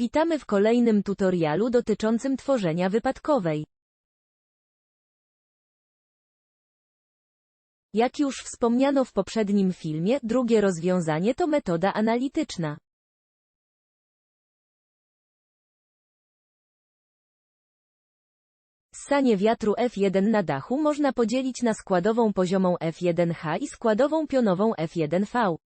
Witamy w kolejnym tutorialu dotyczącym tworzenia wypadkowej. Jak już wspomniano w poprzednim filmie, drugie rozwiązanie to metoda analityczna. Ssanie wiatru F1 na dachu można podzielić na składową poziomą F1H i składową pionową F1V.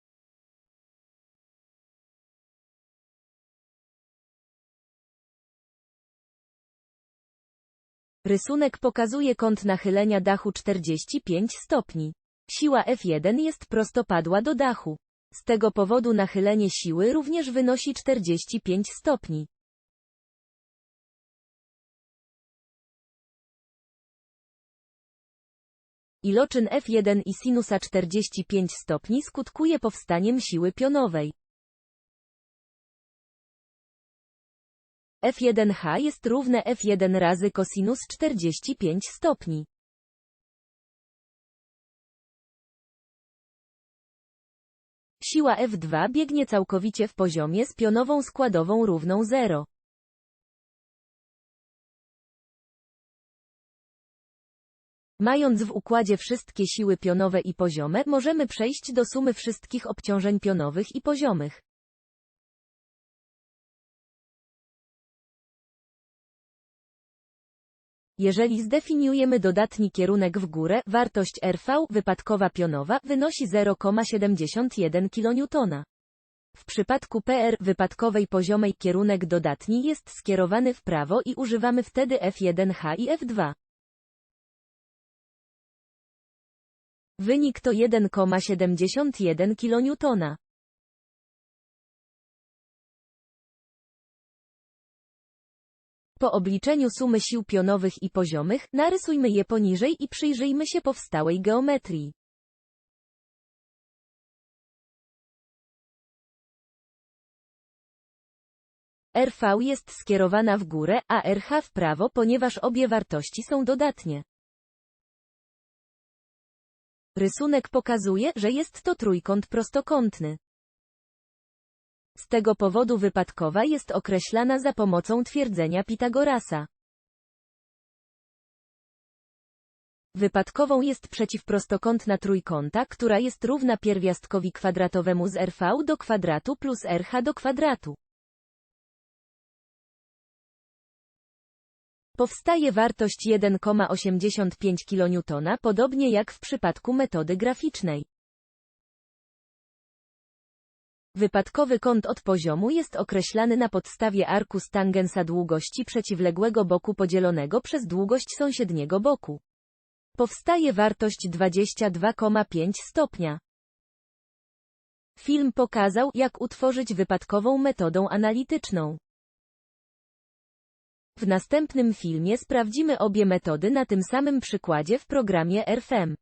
Rysunek pokazuje kąt nachylenia dachu 45 stopni. Siła F1 jest prostopadła do dachu. Z tego powodu nachylenie siły również wynosi 45 stopni. Iloczyn F1 i sinusa 45 stopni skutkuje powstaniem siły pionowej. F1H jest równe F1 razy kosinus 45 stopni. Siła F2 biegnie całkowicie w poziomie z pionową składową równą 0. Mając w układzie wszystkie siły pionowe i poziome, możemy przejść do sumy wszystkich obciążeń pionowych i poziomych. Jeżeli zdefiniujemy dodatni kierunek w górę, wartość RV, wypadkowa pionowa, wynosi 0,71 kN. W przypadku PR, wypadkowej poziomej kierunek dodatni jest skierowany w prawo i używamy wtedy F1H i F2. Wynik to 1,71 kN. Po obliczeniu sumy sił pionowych i poziomych, narysujmy je poniżej i przyjrzyjmy się powstałej geometrii. RV jest skierowana w górę, a RH w prawo, ponieważ obie wartości są dodatnie. Rysunek pokazuje, że jest to trójkąt prostokątny. Z tego powodu wypadkowa jest określana za pomocą twierdzenia Pitagorasa. Wypadkową jest przeciwprostokątna trójkąta, która jest równa pierwiastkowi kwadratowemu z RV do kwadratu plus RH do kwadratu. Powstaje wartość 1,85 kN, podobnie jak w przypadku metody graficznej. Wypadkowy kąt od poziomu jest określany na podstawie arku stangensa długości przeciwległego boku podzielonego przez długość sąsiedniego boku. Powstaje wartość 22,5 stopnia. Film pokazał, jak utworzyć wypadkową metodą analityczną. W następnym filmie sprawdzimy obie metody na tym samym przykładzie w programie RFM.